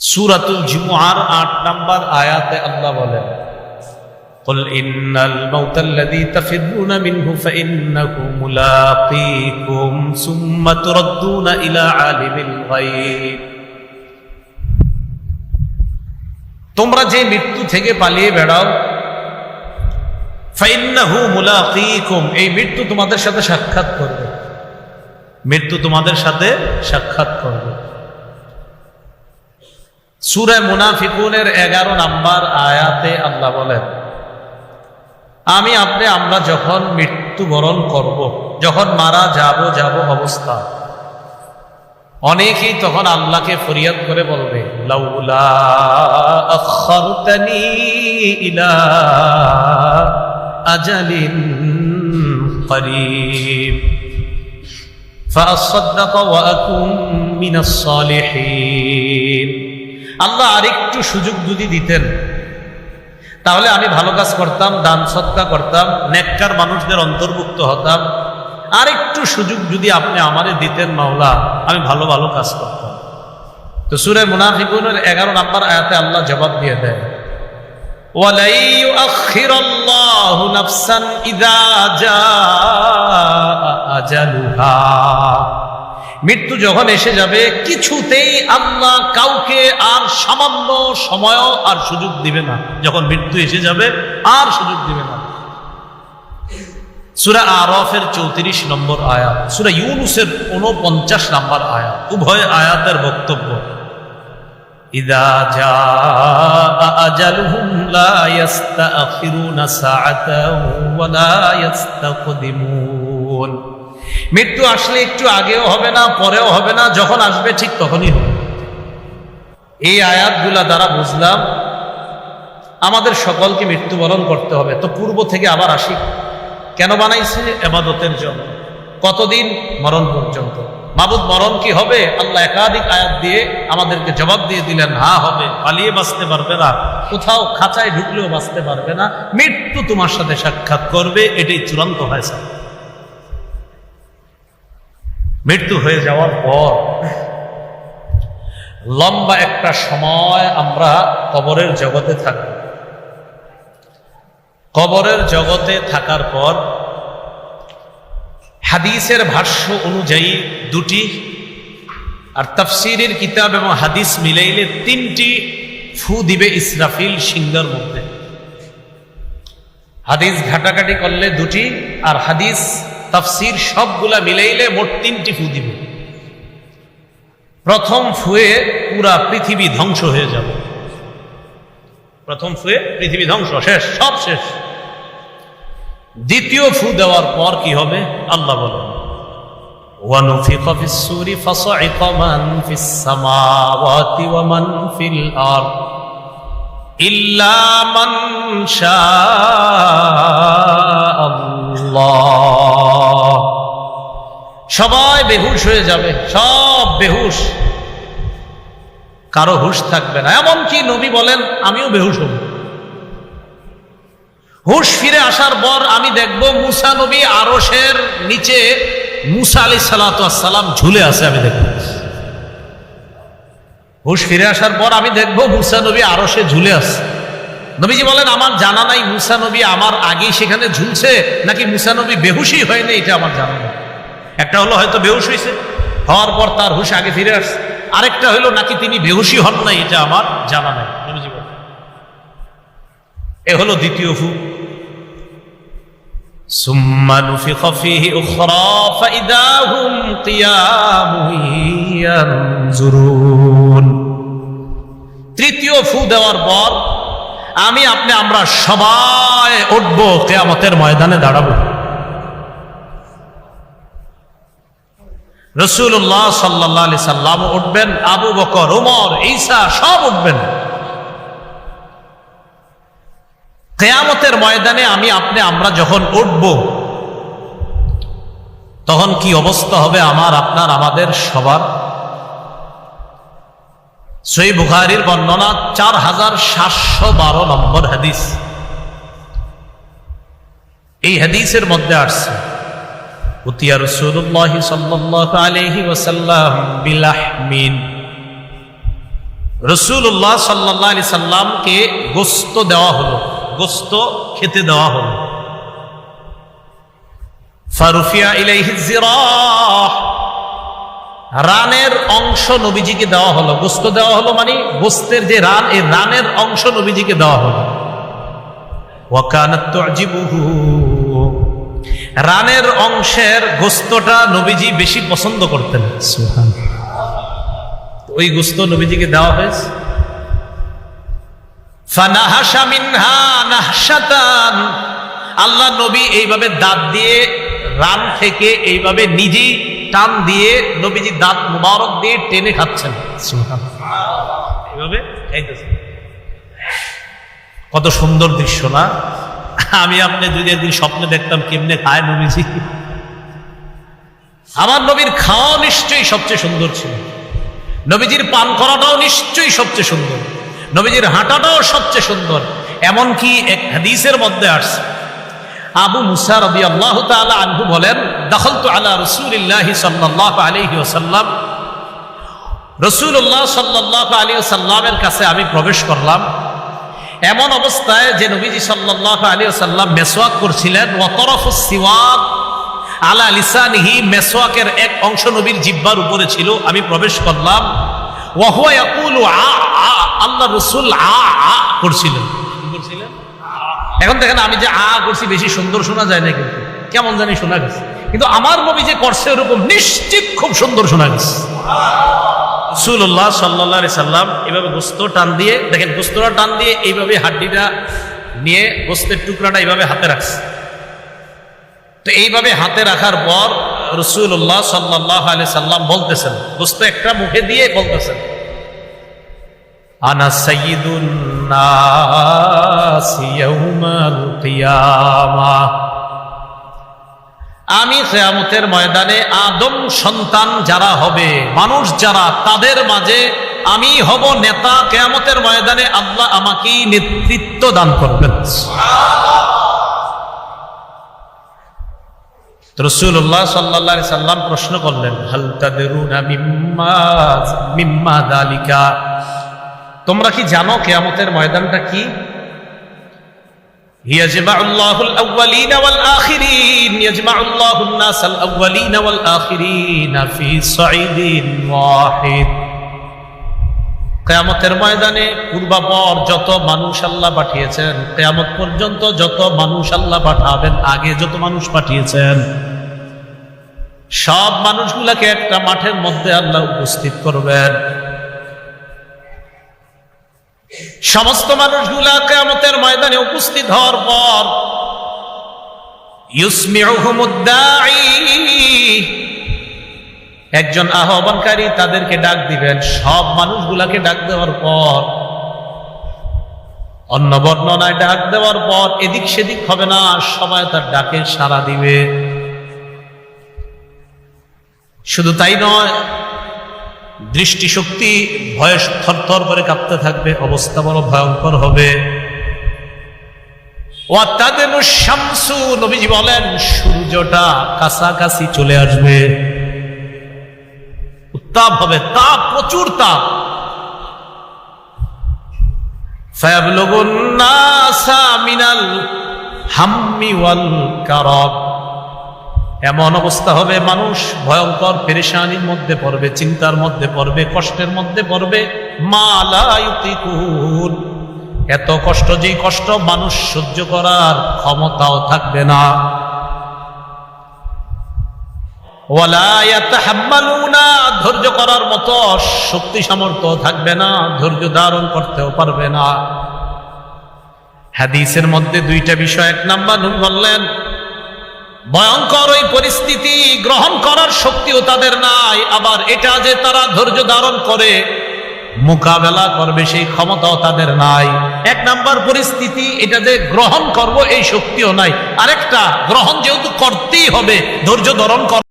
সুরাতুল জুমুআর আট নাম্বার আয়াতে আল্লাহ বলেন قل إن الموت الذي تفرون منه فإنه ملاقيكم ثم تردون إلى عالم الغيب তোমরা যে মৃত্যু থেকে পালিয়ে বেড়াও ফাইন্নাহু মুলাকিকুম এই মৃত্যু তোমাদের সাথে সাক্ষাৎ করবে মৃত্যু তোমাদের সাথে সাক্ষাৎ করবে সুরে মুনাফিকুনের এগারো নাম্বার আয়াতে আল্লাহ বলেন আমি আপনি আমরা যখন মৃত্যুবরণ করব। যখন মারা যাব যাব অবস্থা অনেকেই তখন আল্লাহকে ফরিয়াদ করে বলবে লাউলা আখারতানি ইলা আজালিন করিব فأصدق وأكون من الصالحين আল্লাহ আরেকটু সুযোগ যদি দিতেন, তাহলে আমি ভালো কাজ করতাম, দান সৎকা করতাম, নেককার মানুষদের অন্তর্ভুক্ত হতাম। আরেকটু সুযোগ যদি আপনি আমাদের দিতেন মাওলা, আমি ভালো ভালো কাজ করতাম। তো সুরে মুনাফিকুনের এগারো নম্বর আয়াতে আল্লাহ জবাব দিয়ে দেয় ইদা মৃত্যু যখন এসে যাবে, কিছুতেই আল্লাহ কাউকে আর সামান্য সময় আর সুযোগ দিবে না। যখন মৃত্যু এসে যাবে, আর সুযোগ দিবে না। সুরা আরফের চৌত্রিশ নম্বর আয়াত, সুরা ইউনুসের উনপঞ্চাশ নম্বর আয়াত, উভয় আয়াতের বক্তব্য। ইদা মৃত্যু আসলে একটু আগেও হবে না, পরেও হবে না, যখন আসবে ঠিক তখনই হবে। এই আয়াতগুলা দ্বারা বুঝলাম, আমাদের সকলকে মৃত্যুবরণ করতে হবে। তো পূর্ব থেকে আবার আসি। কেন বানাইছে? এবাদতের জন্য। কতদিন? মরণ পর্যন্ত। মাবুদ, মরণ কি হবে? আল্লাহ একাধিক আয়াত দিয়ে আমাদেরকে জবাব দিয়ে দিলেন হা হবে। পালিয়ে বাঁচতে পারবে না। কোথাও খাঁচায় ঢুকলেও বাঁচতে পারবে না। মৃত্যু তোমার সাথে সাক্ষাৎ করবে। এটাই চূড়ান্ত হয়েছে। মৃত্যু হয়ে যাওয়ার পর লম্বা একটা সময় আমরা কবরের জগতে থাকব। কবরের জগতে থাকার পর হাদিসের ভাষ্য অনুযায়ী দুটি আর তাফসিরের কিতাব এবং হাদিস মিলাইলে তিনটি ফু দিবে ইসরাফিল সিংহের মধ্যে। হাদিস ঘাটাঘাটি করলে দুটি আর হাদিস তাফসির সবগুলা মিলাইলে মোট তিনটি ফু দিবে প্রথম ফুয়ে পুরা পৃথিবী ধ্বংস হয়ে যাবে প্রথম ফুয়ে পৃথিবী ধ্বংস শেষ সব শেষ দ্বিতীয় ফু দেওয়ার পর কি হবে আল্লাহ বলেন ونفخ في السور فصعق من في السماوات ومن في الأرض إلا من شاء الله সবাই বেহুশ হয়ে যাবে, সব বেহুশ। কারও হুশ থাকবে না। এমনকি নবী বলেন, আমিও বেহুশ হব। হুশ ফিরে আসার পর আমি দেখব মুসা নবী আরসের নিচে মুসা আলি সালাতাম ঝুলে আছে, আমি দেখব হুশ ফিরে আসার পর আমি দেখব মুসা নবী আরসে ঝুলে আছে। নবীজি বলেন, আমার জানা নাই মুসা নবী আমার আগেই সেখানে ঝুলছে, নাকি মুসা নবী বেহুশই হয়নি? এটা আমার জানা নাই। একটা হলো হয়তো বেহুশ হয়েছে হওয়ার পর তার হুশ আগে ফিরে আসছে। আরেকটা হলো নাকি তিনি বেহুশি হন নাই, এটা আমার জানা নাই। এ হলো দ্বিতীয় ফু তৃতীয় ফু দেওয়ার পর আমি আপনি, আমরা সবাই উঠবো, কেয়ামতের ময়দানে দাঁড়াবো। রসুল্লাহ সাল্লাহ আলি সাল্লাম উঠবেন, আবু বকর, উমর, ঈসা সব উঠবেন। কেয়ামতের ময়দানে আমি, আপনি, আমরা যখন উঠব, তখন কি অবস্থা হবে আমার, আপনার, আমাদের সবার? সই বুখারির বর্ণনা, চার হাজার সাতশো বারো নম্বর হাদিস। এই হাদিসের মধ্যে আসছে উতিয়া রসুল্লাহ সাল্লাহ আলহি ওসাল্লাম বিলাহমিন। রসুল্লাহ সাল্লাহ আলি সাল্লামকে গোস্ত দেওয়া হলো। গোস্ত খেতে দেওয়া হলো। ফারুফিয়া ইলাইহি জিরাহ রানের অংশ নবীজিকে দেওয়া হলো। গোস্ত দেওয়া হলো মানে গোস্তের যে রান, এই রানের অংশ নবীজিকে দেওয়া হলো। ওয়াকানাত তুজিবুহু। রানের অংশের গোস্তটা নবীজি বেশি পছন্দ করতেন। ওই গোস্ত নবীজিকে দেওয়া হয়েছে। আল্লাহ নবী এইভাবে দাঁত দিয়ে রান থেকে এইভাবে নিজেই টান দিয়ে নবীজি দাঁত মুবারক দিয়ে টেনে খাচ্ছেন। এইভাবে খাইতেছেন। কত সুন্দর দৃশ্য না? আমি আপনি যদি একদিন স্বপ্নে দেখতাম কেমনে খায় নবীজি। আমার নবীর খাওয়া নিশ্চয়ই সবচেয়ে সুন্দর ছিল। নবীজির পান করাটাও নিশ্চয়ই সবচেয়ে সুন্দর। নবীজির হাঁটাটাও সবচেয়ে সুন্দর। এমনকি এক হাদিসের মধ্যে আসছে। আবু মুসা রবি আল্লাহ আনহু বলেন দখল তো আলা রসুল্লাহ সাল্লাহ আলহি ওসাল্লাম রসুল্লাহ সাল্লাহ আলী সাল্লামের কাছে আমি প্রবেশ করলাম। এমন অবস্থায় যে নবীজি সাল্লাহ আলী সাল্লাম মেসোয়াক করছিলেন ওতরফ সিওয়াক আলা লিসানিহি মেসোয়াকের এক অংশ নবীর জিব্বার উপরে ছিল, আমি প্রবেশ করলাম। আল্লাহ রসুল আ আ করছিলেন। এখন দেখেন আমি যে আ করছি, বেশি সুন্দর শোনা যায় না কিন্তু। কেমন জানি শোনা গেছে। কিন্তু আমার নবী যে করছে ওরকম নিশ্চিত খুব সুন্দর শোনা গেছে। রসুল্লাহ সাল্লাহ সাল্লাম এভাবে গোস্ত টান দিয়ে, দেখেন গোস্তটা টান দিয়ে এইভাবে হাড্ডিটা নিয়ে গোস্তের টুকরাটা এইভাবে হাতে রাখছে। তো এইভাবে হাতে রাখার পর রসুল্লাহ সাল্লাহ আলি সাল্লাম বলতেছেন, গোস্ত একটা মুখে দিয়ে বলতেছেন, আনা কিয়ামা। আমি কেয়ামতের ময়দানে আদম সন্তান যারা হবে, মানুষ যারা, তাদের মাঝে আমি হব নেতা। কেয়ামতের ময়দানে আল্লাহ আমাকেই নেতৃত্ব দান করবেন। রসুল্লাহ সাল্লা সাল্লাম প্রশ্ন করলেন মিম্মা দালিকা? তোমরা কি জানো কেয়ামতের ময়দানটা কি? يجمع الله الأولين والآخرين يجمع الله الناس الأولين والآخرين في صعيد واحد কেয়ামতের ময়দানে পূর্বাপর যত মানুষ আল্লাহ পাঠিয়েছেন কেয়ামত পর্যন্ত যত মানুষ আল্লাহ পাঠাবেন আগে যত মানুষ পাঠিয়েছেন সব মানুষগুলাকে একটা মাঠের মধ্যে আল্লাহ উপস্থিত করবেন সমস্ত মানুষগুলা কেয়ামতের ময়দানে উপস্থিত হওয়ার পর একজন আহ্বানকারী তাদেরকে ডাক দিবেন। সব মানুষগুলাকে ডাক দেওয়ার পর, অন্য বর্ণনায় ডাক দেওয়ার পর এদিক সেদিক হবে না, সবাই তার ডাকে সাড়া দিবে। শুধু তাই নয় দৃষ্টিশক্তি ভয়ে থরথর করে কাঁপতে থাকবে, অবস্থা বড় ভয়ঙ্কর হবে। শামসু, নবীজি বলেন, সূর্যটা কাছাকাছি চলে আসবে। উত্তাপ হবে, তাপ, প্রচুর তাপ। মিনাল হাম্মি ওয়াল কারব। এমন অবস্থা হবে, মানুষ ভয়ঙ্কর পেরেশানির মধ্যে পড়বে, চিন্তার মধ্যে পড়বে, কষ্টের মধ্যে পড়বে। মালায়ুতিকুল এত কষ্ট, যেই কষ্ট মানুষ সহ্য করার ক্ষমতাও থাকবে না। ধৈর্য করার মতো শক্তি সামর্থ্য থাকবে না, ধৈর্য ধারণ করতেও পারবে না। হাদিসের মধ্যে দুইটা বিষয়, এক নাম্বার বললেন ভয়ঙ্কর ওই পরিস্থিতি গ্রহণ করার শক্তিও তাদের নাই। আবার এটা যে তারা ধৈর্য ধারণ করে, মোকাবেলা করবে সেই ক্ষমতাও তাদের নাই। এক নাম্বার পরিস্থিতি, এটা যে গ্রহণ করব এই শক্তিও নাই। আরেকটা, গ্রহণ যেহেতু করতেই হবে, ধৈর্য ধারণ কর